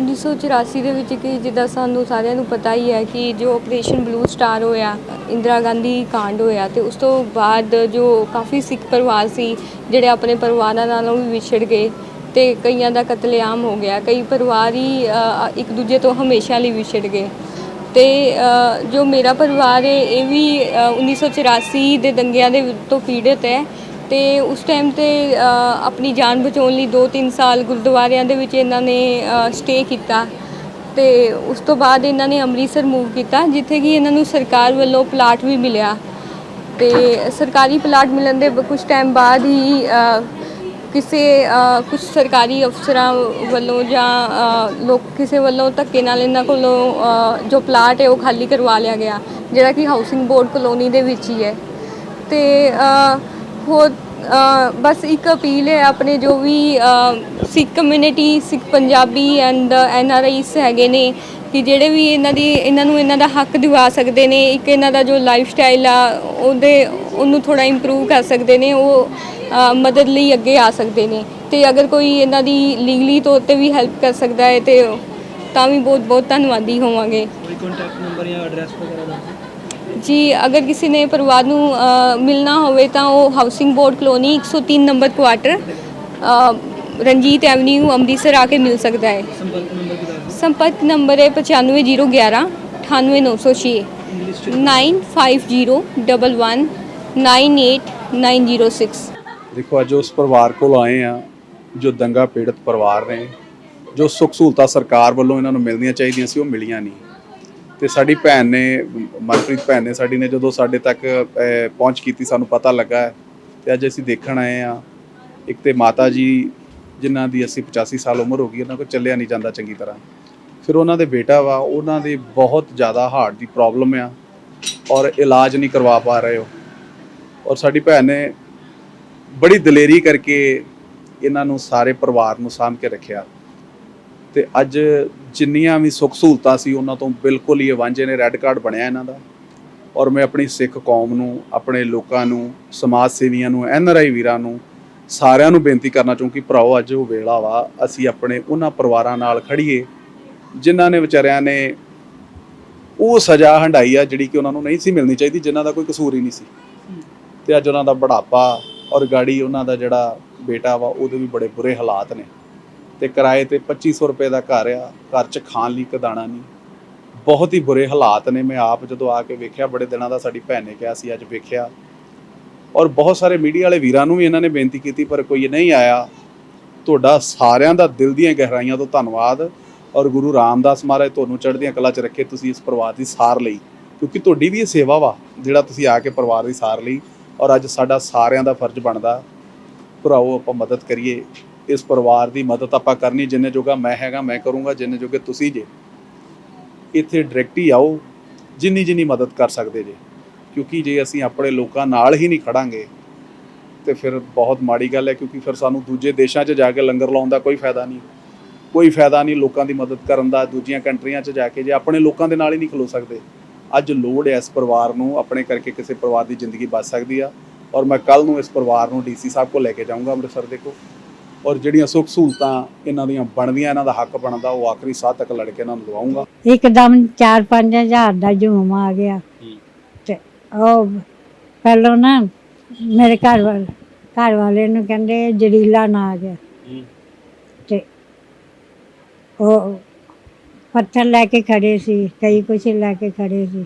1984 ਦੇ ਵਿੱਚ ਕਿ ਜਿੱਦਾਂ ਸਾਨੂੰ ਸਾਰਿਆਂ ਨੂੰ ਪਤਾ ਹੀ ਹੈ ਕਿ ਜੋ ਆਪਰੇਸ਼ਨ ਬਲੂ ਸਟਾਰ ਹੋਇਆ ਇੰਦਰਾ ਗਾਂਧੀ ਕਾਂਡ ਹੋਇਆ ਤੇ ਉਸ ਤੋਂ ਬਾਅਦ ਜੋ ਕਾਫੀ ਸਿੱਖ ਪਰਿਵਾਰ ਸੀ ਜਿਹੜੇ ਆਪਣੇ ਪਰਿਵਾਰਾਂ ਨਾਲੋਂ ਵੀ ਵਿਛੜ ਗਏ ਤੇ ਕਈਆਂ ਦਾ ਕਤਲੇਆਮ ਹੋ ਗਿਆ। ਕਈ ਪਰਿਵਾਰ ਹੀ ਇੱਕ ਦੂਜੇ ਤੋਂ ਹਮੇਸ਼ਾ ਲਈ ਵਿਛੜ ਗਏ। ਤੇ ਜੋ ਮੇਰਾ ਪਰਿਵਾਰ ਹੈ ਇਹ ਵੀ ਅ, 1984 ਦੇ ਦੰਗਿਆਂ ਦੇ ਤੋਂ ਪੀੜਤ ਹੈ। ਤੇ ਉਸ ਟਾਈਮ ਤੇ ਆਪਣੀ ਜਾਨ ਬਚਾਉਣ ਲਈ 2-3 ਸਾਲ ਗੁਰਦੁਆਰਿਆਂ ਦੇ ਵਿੱਚ ਇਹਨਾਂ ਨੇ ਸਟੇ ਕੀਤਾ। ਤੇ ਉਸ ਤੋਂ ਬਾਅਦ ਇਹਨਾਂ ਨੇ ਅੰਮ੍ਰਿਤਸਰ ਮੂਵ ਕੀਤਾ, ਜਿੱਥੇ ਕਿ ਇਹਨਾਂ ਨੂੰ ਸਰਕਾਰ ਵੱਲੋਂ ਪਲਾਟ ਵੀ ਮਿਲਿਆ। ਤੇ ਸਰਕਾਰੀ ਪਲਾਟ ਮਿਲਣ ਦੇ ਕੁਝ ਟਾਈਮ ਬਾਅਦ ਹੀ ਕਿਸੇ ਕੁਝ ਸਰਕਾਰੀ ਅਫਸਰਾਂ ਵੱਲੋਂ ਜਾਂ ਲੋਕ ਕਿਸੇ ਵੱਲੋਂ ਧੱਕੇ ਨਾਲ ਇਹਨਾਂ ਕੋਲੋਂ ਜੋ ਪਲਾਟ ਹੈ ਉਹ ਖਾਲੀ ਕਰਵਾ ਲਿਆ ਗਿਆ, ਜਿਹੜਾ ਕਿ ਹਾਊਸਿੰਗ ਬੋਰਡ ਕਲੋਨੀ ਦੇ ਵਿੱਚ ਹੀ ਹੈ। ਤੇ ਅ, ਬਸ ਇੱਕ ਅਪੀਲ ਹੈ ਆਪਣੇ ਜੋ ਵੀ Sikh community Sikh Punjabi and N R Is ਹੈਗੇ ਨੇ ਕਿ ਜਿਹੜੇ ਵੀ ਇਹਨਾਂ ਦੀ ਇਹਨਾਂ ਨੂੰ ਇਹਨਾਂ ਦਾ ਹੱਕ ਦਿਵਾ ਸਕਦੇ ਨੇ ਇੱਕ ਇਹਨਾਂ ਦਾ ਜੋ ਲਾਈਫ ਸਟਾਈਲ ਆ ਉਹਦੇ ਉਹਨੂੰ ਥੋੜਾ ਇੰਪਰੂਵ ਕਰ ਸਕਦੇ ਨੇ ਉਹ ਮਦਦ ਲਈ ਅੱਗੇ ਆ ਸਕਦੇ ਨੇ। ਤੇ ਅਗਰ ਕੋਈ ਇਹਨਾਂ ਦੀ ਲੀਗਲੀ ਤੌਰ ਤੇ ਵੀ ਹੈਲਪ ਕਰ ਸਕਦਾ ਹੈ ਤੇ ਤਾਂ ਵੀ ਬਹੁਤ ਬਹੁਤ ਧੰਨਵਾਦੀ ਹੋਵਾਂਗੇ। ਕੋਈ ਕੰਟੈਕਟ ਨੰਬਰ ਜਾਂ ਐਡਰੈਸ ਵਗੈਰਾ ਦੱਸੋ। ਜੀ ਅਗਰ ਕਿਸੇ ਨੇ ਪਰਿਵਾਰ ਨੂੰ ਮਿਲਣਾ ਹੋਵੇ ਤਾਂ ਉਹ housing board colony 103 number quarter Ranjit Avenue Amritsar ਆ ਕੇ ਮਿਲ ਸਕਦਾ ਹੈ ਸੰਪਰਕ ਨੰਬਰ ਹੈ 95011 98906 ਇੰਗਲਿਸ਼ ਚ 9501198906 ਦੇਖੋ ਅੱਜ ਉਸ ਪਰਿਵਾਰ ਕੋਲ ਆਏ ਆ ਜੋ ਦੰਗਾ ਪੀੜਤ ਪਰਿਵਾਰ ਨੇ ਜੋ ਸੁੱਖ ਸਹੂਲਤਾਂ ਸਰਕਾਰ ਵੱਲੋਂ ਇਹਨਾਂ ਨੂੰ ਮਿਲਣੀਆਂ ਚਾਹੀਦੀਆਂ ਸੀ ਉਹ ਮਿਲੀਆਂ ਨਹੀਂ ਤੇ ਸਾਡੀ ਭੈਣ ਨੇ, ਮਨਪ੍ਰੀਤ ਭੈਣ ਨੇ ਸਾਡੀ ਨੇ ਜਦੋਂ ਸਾਡੇ ਤੱਕ ਪਹੁੰਚ ਕੀਤੀ ਸਾਨੂੰ ਪਤਾ ਲੱਗਾ ਹੈ ਤੇ ਅੱਜ ਅਸੀਂ ਦੇਖਣ ਆਏ ਆ ਇੱਕ ਤੇ ਮਾਤਾ ਜੀ ਜਿਨ੍ਹਾਂ ਦੀ 80 85 ਸਾਲ ਉਮਰ ਹੋ ਗਈ ਉਹਨਾਂ ਕੋਲ ਚੱਲਿਆ ਨਹੀਂ ਜਾਂਦਾ ਚੰਗੀ ਤਰ੍ਹਾਂ। ਫਿਰ ਉਹਨਾਂ ਦੇ ਬੇਟਾ ਵਾ, ਉਹਨਾਂ ਦੇ ਬਹੁਤ ਜ਼ਿਆਦਾ ਹਾਰਟ ਦੀ ਪ੍ਰੋਬਲਮ ਆ ਔਰ ਇਲਾਜ ਨਹੀਂ ਕਰਵਾ ਪਾ ਰਹੇ ਹੋ ਔਰ ਸਾਡੀ ਭੈਣ ਨੇ ਬੜੀ ਦਲੇਰੀ ਕਰਕੇ ਇਹਨਾਂ ਨੂੰ ਸਾਰੇ ਪਰਿਵਾਰ ਨੂੰ ਸਾਂਭ ਕੇ ਰੱਖਿਆ। ਤੇ ਅੱਜ ਜਿੰਨੀਆਂ ਵੀ ਸੁੱਖ ਸਹੂਲਤਾਂ ਸੀ ਉਹਨਾਂ ਤੋਂ ਬਿਲਕੁਲ ਹੀ ਇਹ ਵਾਂਝੇ ਨੇ ਰੈੱਡ ਕਾਰਡ ਬਣਿਆ ਇਹਨਾਂ ਦਾ। ਔਰ ਮੈਂ ਆਪਣੀ ਸਿੱਖ ਕੌਮ ਨੂੰ, ਆਪਣੇ ਲੋਕਾਂ ਨੂੰ, ਸਮਾਜ ਸੇਵੀਆਂ ਨੂੰ, ਐਨ ਆਰ ਆਈ ਵੀਰਾਂ ਨੂੰ ਸਾਰਿਆਂ ਨੂੰ ਬੇਨਤੀ ਕਰਨਾ ਚਾਹੁੰਦਾ ਕਿ ਭਰਾਓ ਅੱਜ ਉਹ ਵੇਲਾ ਵਾ, ਅਸੀਂ ਆਪਣੇ ਉਹਨਾਂ ਪਰਿਵਾਰਾਂ ਨਾਲ ਖੜੀਏ, ਜਿਨ੍ਹਾਂ ਨੇ ਵਿਚਾਰਿਆਂ ਨੇ ਉਹ ਸਜ਼ਾ ਹੰਡਾਈ ਆ ਜਿਹੜੀ ਕਿ ਉਹਨਾਂ ਨੂੰ ਨਹੀਂ ਸੀ ਮਿਲਣੀ ਚਾਹੀਦੀ, ਜਿਨ੍ਹਾਂ ਦਾ ਕੋਈ ਕਸੂਰ ਹੀ ਨਹੀਂ ਸੀ। ਤੇ ਅੱਜ ਉਹਨਾਂ ਦਾ ਬੁਢਾਪਾ ਔਰ ਗਾੜੀ ਉਹਨਾਂ ਦਾ ਜਿਹੜਾ ਬੇਟਾ ਵਾ, ਉਹਦੇ ਵੀ ਬੜੇ ਬੁਰੇ ਹਾਲਾਤ ਨੇ। ਤੇ ਕਿਰਾਏ ਤੇ 2500 ਰੁਪਏ ਦਾ ਘਰ ਆ, ਘਰ 'ਚ ਖਾਣ ਲਈ ਕਦਾਣਾ ਨਹੀਂ। ਬਹੁਤ ਹੀ ਬੁਰੇ ਹਾਲਾਤ ਨੇ, ਮੈਂ ਆਪ ਜਦੋਂ ਆ ਕੇ ਵੇਖਿਆ, ਬੜੇ ਦਿਨਾਂ ਦਾ ਸਾਡੀ ਭੈਣ ਨੇ ਕਿਹਾ ਸੀ, ਅੱਜ ਵੇਖਿਆ। ਔਰ ਬਹੁਤ ਸਾਰੇ ਮੀਡੀਆ ਵਾਲੇ ਵੀਰਾਂ ਨੂੰ ਵੀ ਇਹਨਾਂ ਨੇ ਬੇਨਤੀ ਕੀਤੀ, ਪਰ ਕੋਈ ਨਹੀਂ ਆਇਆ। ਤੁਹਾਡਾ ਸਾਰਿਆਂ ਦਾ ਦਿਲ ਦੀਆਂ ਗਹਿਰਾਈਆਂ ਤੋਂ ਧੰਨਵਾਦ, ਔਰ ਗੁਰੂ ਰਾਮਦਾਸ ਮਹਾਰਾਜ ਤੁਹਾਨੂੰ ਚੜ੍ਹਦੀਆਂ ਕਲਾ 'ਚ ਰੱਖੇ, ਤੁਸੀਂ ਇਸ ਪਰਿਵਾਰ ਦੀ ਸਾਰ ਲਈ। ਕਿਉਂਕਿ ਤੁਹਾਡੀ ਵੀ ਇਹ ਸੇਵਾ ਵਾ, ਜਿਹੜਾ ਤੁਸੀਂ ਆ ਕੇ ਪਰਿਵਾਰ ਦੀ ਸਾਰ ਲਈ, ਔਰ ਅੱਜ ਸਾਡਾ ਸਾਰਿਆਂ ਦਾ ਫਰਜ਼ ਬਣਦਾ। ਭਰਾਓ ਆਪਾਂ ਮਦਦ ਕਰੀਏ। ਇਸ ਪਰਿਵਾਰ ਦੀ ਮਦਦ ਆਪਾਂ ਕਰਨੀ, ਜਿੰਨੇ ਜੋਗਾ ਮੈਂ ਹੈਗਾ, ਮੈਂ ਕਰੂੰਗਾ, ਜਿੰਨੇ ਜੋਗੇ ਤੁਸੀਂ ਜੇ। ਇੱਥੇ ਡਾਇਰੈਕਟ ਹੀ ਆਓ, ਜਿੰਨੀ ਜਿੰਨੀ ਮਦਦ ਕਰ ਸਕਦੇ ਜੇ। ਕਿਉਂਕਿ ਜੇ ਅਸੀਂ ਆਪਣੇ ਲੋਕਾਂ ਨਾਲ ਹੀ ਨਹੀਂ ਖੜਾਂਗੇ, ਤੇ ਫਿਰ ਬਹੁਤ ਮਾੜੀ ਗੱਲ ਹੈ, ਕਿਉਂਕਿ ਫਿਰ ਸਾਨੂੰ ਦੂਜੇ ਦੇਸ਼ਾਂ 'ਚ ਜਾ ਕੇ ਲੰਗਰ ਲਾਉਣ ਦਾ ਕੋਈ ਫਾਇਦਾ ਨਹੀਂ। ਕੋਈ ਫਾਇਦਾ ਨਹੀਂ ਲੋਕਾਂ ਦੀ ਮਦਦ ਕਰਨ ਦਾ, ਦੂਜੀਆਂ ਕੰਟਰੀਆਂ 'ਚ ਜਾ ਕੇ ਜੇ ਆਪਣੇ ਲੋਕਾਂ ਦੇ ਨਾਲ ਹੀ ਨਹੀਂ ਖਲੋ ਸਕਦੇ। ਅੱਜ ਲੋੜ ਹੈ ਇਸ ਪਰਿਵਾਰ ਨੂੰ, ਆਪਣੇ ਕਰਕੇ ਕਿਸੇ ਪਰਿਵਾਰ ਦੀ ਜ਼ਿੰਦਗੀ ਬਚ ਸਕਦੀ ਆ। ਔਰ ਮੈਂ ਕੱਲ ਨੂੰ ਇਸ ਪਰਿਵਾਰ ਨੂੰ ਡੀਸੀ ਸਾਹਿਬ ਕੋਲ ਲੈ ਕੇ ਜਾਊਂਗਾ ਅੰਮ੍ਰਿਤਸਰ ਦੇ ਕੋਲ। ਔਰ ਜਿਹੜੀਆਂ ਸੁੱਖ ਸਹੂਲਤਾਂ ਇਹਨਾਂ ਦੀਆਂ ਬਣਦੀਆਂ ਇਹਨਾਂ ਦਾ ਹੱਕ ਬਣਦਾ ਉਹ ਆਖਰੀ ਸਾਹ ਤੱਕ ਲੜ ਕੇ ਇਹਨਾਂ ਨੂੰ ਦਵਾਉਂਗਾ। ਇੱਕਦਮ 4-5 ਹਜ਼ਾਰ ਦਾ ਝੂਮ ਆ ਗਿਆ। ਤੇ ਉਹ ਪਹਿਲੋਂ ਨਾ ਮੇਰੇ ਘਰ ਵਾਲੇ ਘਰ ਵਾਲੇ ਨੂੰ ਕਹਿੰਦੇ ਜਰੀਲਾ ਨਾ ਆ ਗਿਆ। ਤੇ ਉਹ ਪੱਥਰ ਲੈ ਕੇ ਖੜੇ ਸੀ ਕਈ ਕੁਛ ਲੈ ਕੇ ਖੜੇ ਸੀ।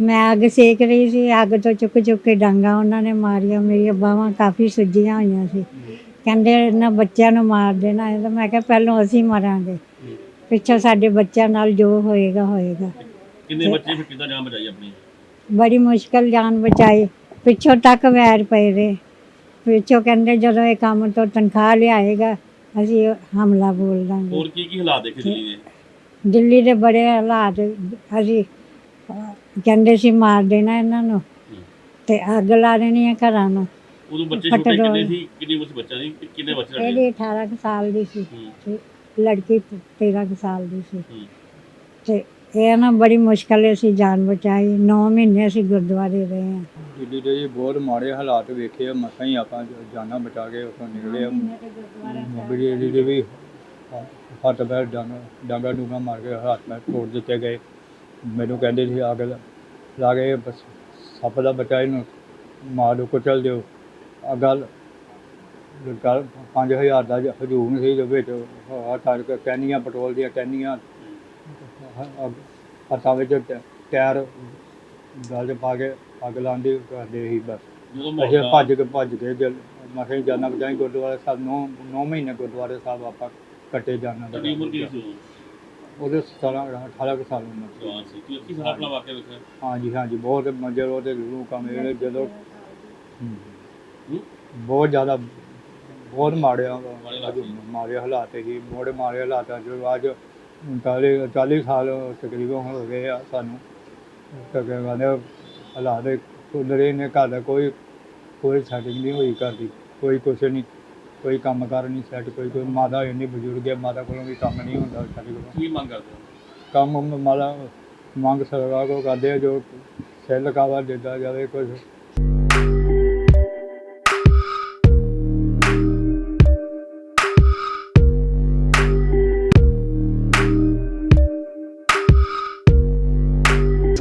ਮੈਂ ਅੱਗ ਸੇਕ ਰਹੀ ਸੀ ਅੱਗ ਤੋਂ ਚੁੱਕ ਚੁੱਕ ਕੇ ਡਾਂਗਾ ਉਹਨਾਂ ਨੇ ਮਾਰੀਆਂ ਮੇਰੀਆਂ ਬਾਹਾਂ ਕਾਫੀ ਸੁੱਜੀਆਂ ਹੋਈਆਂ ਸੀ। ਕਹਿੰਦੇ ਇਹਨਾਂ ਬੱਚਿਆਂ ਨੂੰ ਮਾਰ ਦੇਣਾ ਹੈ ਤਾਂ ਮੈਂ ਕਿਹਾ ਪਹਿਲਾਂ ਅਸੀਂ ਮਰਾਂਗੇ। ਪਿੱਛੋਂ ਸਾਡੇ ਬੱਚਿਆਂ ਨਾਲ ਜੋ ਹੋਏਗਾ ਹੋਏਗਾ। ਕਿੰਨੇ ਬੱਚੇ ਫਿਰ ਕਿੱਦਾਂ ਜਾਨ ਬਚਾਈ ਆਪਣੀ? ਬੜੀ ਮੁਸ਼ਕਲ ਜਾਨ ਬਚਾਈ। ਪਿੱਛੋਂ ਤੱਕ ਵੈਰ ਪਏ ਰਹੇ। ਪਿੱਛੋਂ ਕਹਿੰਦੇ ਜਦੋਂ ਇਹ ਕੰਮ ਤੋਂ ਤਨਖਾਹ ਲਿਆਏਗਾ ਅਸੀਂ ਹਮਲਾ ਬੋਲ ਦਾਂਗੇ। ਹੋਰ ਕੀ ਕੀ ਹਾਲਾਤ ਦੇਖੇ ਦਿੱਲੀ ਦੇ? ਦਿੱਲੀ ਦੇ ਬੜੇ ਹਾਲਾਤ। ਅਸੀਂ ਕਹਿੰਦੇ ਸੀ ਮਾਰ ਦੇਣਾ ਇਹਨਾਂ ਨੂੰ। ਤੇ ਅੱਗ ਲਾ ਦੇਣੀ ਹੈ ਘਰਾਂ ਨੂੰ। ਉਦੋਂ ਬੱਚੇ ਛੋਟੇ ਕਿੰਨੇ। ਸੀ? ਕਿੰਨੀ ਉਮਰ ਸੀ ਬੱਚਾ ਦੀ? ਕਿੰਨੇ ਬੱਚੇ ਇਹਦੀ 18 ਕੁ ਸਾਲ ਦੀ ਸੀ ਤੇ ਲੜਕੀ 13 ਕੁ ਸਾਲ ਦੀ ਸੀ। ਹੂੰ। ਤੇ ਇਹ ਨਾ ਬੜੀ ਮੁਸ਼ਕਲ ਅਸੀਂ ਜਾਨ ਬਚਾਈ। 9 ਮਹੀਨੇ ਅਸੀਂ ਗੁਰਦੁਆਰੇ ਰਹੇ ਹਾਂ। ਦਿੱਲੀ ਦੇ ਜੀ ਬਹੁਤ ਮਾੜੇ ਹਾਲਾਤ ਵੇਖੇ ਆ ਮਸਾਂ ਹੀ ਆਪਾਂ ਜਾਨਾਂ ਬਚਾ ਕੇ ਉੱਥੋਂ ਨਿਕਲੇ ਆ। ਮੋਬਿਲੀ ਦੇ ਵੀ ਹੱਥ ਪੈਰ ਡਾਂਗਾ ਡਾਂਗਾ ਡੂੰਗਾ ਮਾਰ ਕੇ ਹੱਥ ਪੈਰ ਤੋੜ ਦਿੱਤੇ ਗਏ। ਮੈਨੂੰ ਕਹਿੰਦੇ ਸੀ ਅੱਗ ਲ- ਲਾ ਕੇ ਬਸ ਸੱਪ ਦਾ ਬੱਚਾ ਇਹਨੂੰ ਮਾਰ ਦਿਓ ਕੁਚਲ ਦਿਓ। ਆ ਗੱਲ ਗੱਲ 5000 ਦਾ ਜ- ਹਜੂਮ ਸੀ ਜੋ ਵਿੱਚ ਆ ਤਾਰ ਕੇ ਕੈਨੀਆਂ ਪੈਟਰੋਲ ਦੀਆਂ ਕੈਨੀਆਂ ਹ- ਹੱਥਾਂ ਵਿੱਚ ਟਾਇਰ ਗਲ ਪਾ ਕੇ ਅੱਗ ਲਾਉਂਦੇ ਕਰਦੇ ਸੀ ਬਸ ਜਦੋਂ ਅਸੀਂ ਭੱਜ ਕੇ ਭੱਜ ਕੇ ਜਲ ਮਸੇ ਜਾਨਾ ਬਜਾਈ ਗੁਰਦੁਆਰੇ ਸਾਹਿਬ ਨੌ ਨੌ ਮਹੀਨੇ ਗੁਰਦੁਆਰੇ ਸਾਹਿਬ ਆਪਾਂ ਕੱਟੇ ਜਾਨਾ ਤੁਹਾਡੀ ਉਮਰ ਕਿੰਨੀ ਸੀ ਉਦੋਂ? ਉਹਦੇ 17 18 ਕੁ ਸਾਲ ਉਮਰ ਸੀ ਜਵਾਨ ਸੀ ਕੀ ਸਾਰਾ ਆਪਣਾ ਵਾਕਿਆ ਵੇਖਿਆ ਹਾਂਜੀ ਹਾਂਜੀ ਬਹੁਤ ਮੰਜਰ ਉਹਦੇ ਲੂ ਕਮੇ ਜਦੋਂ ਹੂੰ? ਬਹੁਤ ਜ਼ਿਆਦਾ ਬਹੁਤ ਮਾੜੇ ਆ- ਮਾੜੇ ਹਾਲਾਤ ਸੀ। ਮਾੜੇ ਹਾਲਾਤ ਸੀ ਬੜੇ ਮਾੜੇ ਹਾਲਾਤਾਂ ਜੋ ਅੱਜ 40 40 ਸਾਲ ਤਕਰੀਬਨ ਹੋ ਗਏ ਆ ਸਾਨੂੰ। ਤਕਰੀਬਨ ਹਾਲਾਤ ਕੁਦਰੇ ਨੇ ਘਰ ਦਾ ਕੋਈ ਕੋਈ ਸੈਟਿੰਗ ਨਹੀਂ ਹੋਈ ਘਰ ਦੀ। ਕੋਈ ਕੁਛ ਨਹੀਂ ਕੋਈ ਕੰਮ ਕਾਰ ਨਹੀਂ ਸੈੱਟ ਕੋਈ ਕੋਈ ਮਾਤਾ ਇੰਨੀ ਬਜ਼ੁਰਗ ਹੈ ਮਾਤਾ ਕੋਲੋਂ ਵੀ ਕੰਮ ਨਹੀਂ ਹੁੰਦਾ ਸਾਡੇ ਕੋਲੋਂ। ਕੀ ਮੰਗ ਕਰਦੇ ਹੋ? ਕੰਮ ਮਾਲਾ ਮੰਗ ਸਰਕਾਰ ਕੋ ਕਰਦੇ ਜੋ ਸੈੱਲ ਕਾਵਾ ਦਿੱਤਾ ਜਾਵੇ ਕੁਝ